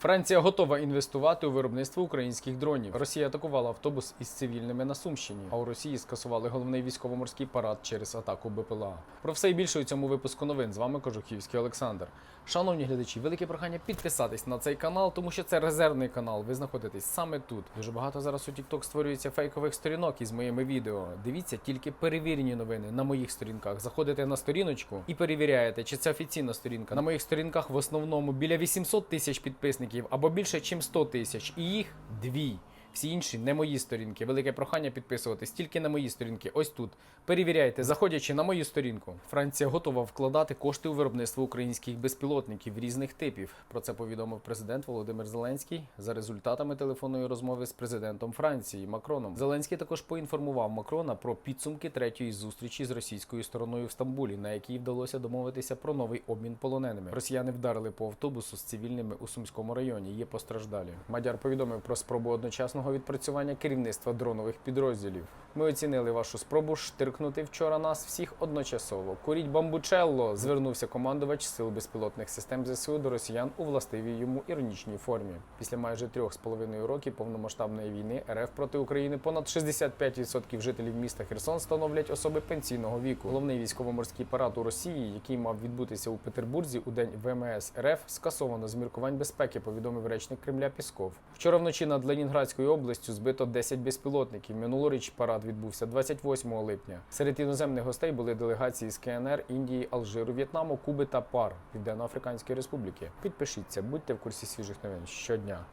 Франція готова інвестувати у виробництво українських дронів. Росія атакувала автобус із цивільними на Сумщині, а у Росії скасували головний військово-морський парад через атаку БПЛА. Про все і більше у цьому випуску новин. З вами Кожухівський Олександр. Шановні глядачі, велике прохання підписатись на цей канал, тому що це резервний канал. Ви знаходитесь саме тут. Дуже багато зараз у TikTok створюється фейкових сторінок із моїми відео. Дивіться тільки перевірені новини на моїх сторінках. Заходите на сторіночку і перевіряєте, чи це офіційна сторінка. На моїх сторінках в основному біля 800 тисяч підписників або більше, ніж 100 тисяч. І їх дві. Всі інші не мої сторінки. Велике прохання підписуватись тільки на мої сторінки. Ось тут. Перевіряйте, заходячи на мою сторінку. Франція готова вкладати кошти у виробництво українських безпілотників різних типів. Про це повідомив президент Володимир Зеленський за результатами телефонної розмови з президентом Франції Макроном. Зеленський також поінформував Макрона про підсумки третьої зустрічі з російською стороною в Стамбулі, на якій вдалося домовитися про новий обмін полоненими. Росіяни вдарили по автобусу з цивільними у Сумському районі. Є постраждалі. Мадяр повідомив про спробу одночасного відпрацювання керівництва дронових підрозділів. Ми оцінили вашу спробу штиркнути вчора нас всіх одночасово. Куріть бамбучелло! Звернувся командувач сил безпілотних систем ЗСУ до росіян у властивій йому іронічній формі. Після майже трьох з половиною років повномасштабної війни РФ проти України понад 65% жителів міста Херсон становлять особи пенсійного віку. Головний військово-морський парад у Росії, який мав відбутися у Петербурзі у день ВМС РФ, скасовано з міркувань безпеки, повідомив речник Кремля Пісков. Вчора вночі над Ленінградською областю збито 10 безпілотників. Минулоріч парад відбувся 28 липня. Серед іноземних гостей були делегації з КНР, Індії, Алжиру, В'єтнаму, Куби та ПАР Південно-Африканської Республіки. Підпишіться, будьте в курсі свіжих новин щодня.